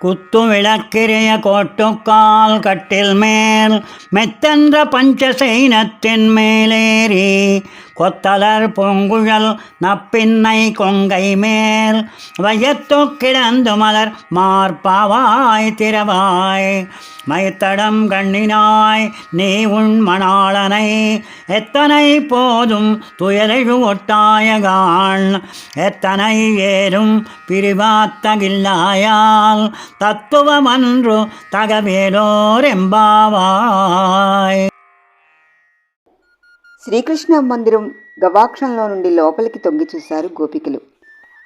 குத்து விளக்கிரிய கோட்டுக்கால் கட்டில் மேல் மெத்தன்ற பஞ்சசைனத்தின் மேலேறி கொத்தலர் பொங்குழல் நப்பின்னை கொங்கை மேல். வையத்து கிடந்து மலர் மார்பாவாய் திரவாய் மைத்தடம் கண்ணினாய் நீ உன் மணாளனை. எத்தனை போதும் துயரெழு ஒட்டாயகான் எத்தனை ஏறும் பிரிவாத்தகில்லாயால். தத்துவமன்று தகவேலோரெம்பாவாய் శ్రీకృష్ణ మందిరం గవాక్షంలో నుండి లోపలికి తొంగి చూశారు గోపికలు.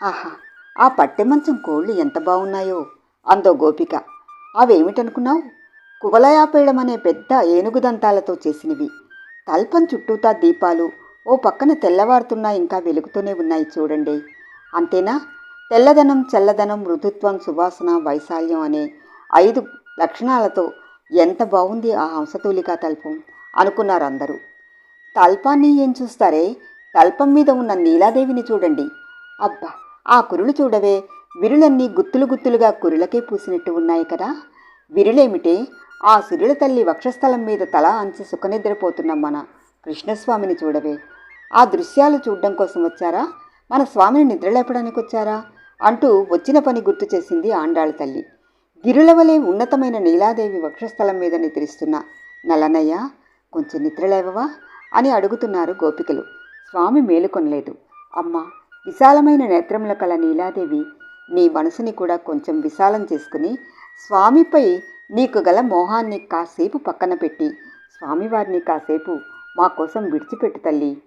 ఆహా ఆ పట్టె మంచం కోళ్ళు ఎంత బాగున్నాయో! అందో గోపిక అవేమిటనుకున్నావు? కువలయాపేడం అనే పెద్ద ఏనుగు దంతాలతో చేసినవి. తల్పం చుట్టూతా దీపాలు ఓ పక్కన తెల్లవారుతున్నా ఇంకా వెలుగుతూనే ఉన్నాయి చూడండి. అంతేనా? తెల్లదనం చల్లదనం మృదుత్వం సువాసన వైశాల్యం అనే ఐదు లక్షణాలతో ఎంత బాగుంది ఆ హంసతూలికా తల్పం అనుకున్నారు అందరూ తల్పాన్ని ఏం చూస్తారే? తల్పం మీద ఉన్న నీలాదేవిని చూడండి. అబ్బా ఆ కురులు చూడవే. విరులన్నీ గుత్తులు గుత్తులుగా కురులకే పూసినట్టు ఉన్నాయి కదా. విరులేమిటే? ఆ సిరుల తల్లి వక్షస్థలం మీద తల అంచి సుఖనిద్రపోతున్న మన కృష్ణస్వామిని చూడవే. ఆ దృశ్యాలు చూడడం కోసం వచ్చారా? మన స్వామిని నిద్రలేపడానికి వచ్చారా? అంటూ వచ్చిన పని గుర్తు చేసింది ఆండాళ్ళ తల్లి. గిరుల వలె ఉన్నతమైన నీలాదేవి వక్షస్థలం మీద నిద్రిస్తున్న నలనయ్య కొంచెం నిద్రలేవవా అని అడుగుతున్నారు గోపికలు. స్వామి మేలుకొనలేదు. అమ్మా విశాలమైన నేత్రముల కల నీలాదేవి నీ మనసుని కూడా కొంచెం విశాలం చేసుకుని స్వామిపై నీకు గల మోహాన్ని కాసేపు పక్కన పెట్టి స్వామివారిని కాసేపు మా కోసం విడిచిపెట్టు తల్లి.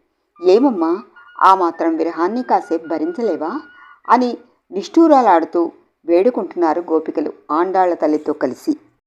ఏమమ్మా ఆ మాత్రం విరహాన్ని కాసేపు భరించలేవా? అని నిష్ఠూరాలాడుతూ వేడుకుంటున్నారు గోపికలు ఆండాళ్ళ తల్లితో కలిసి.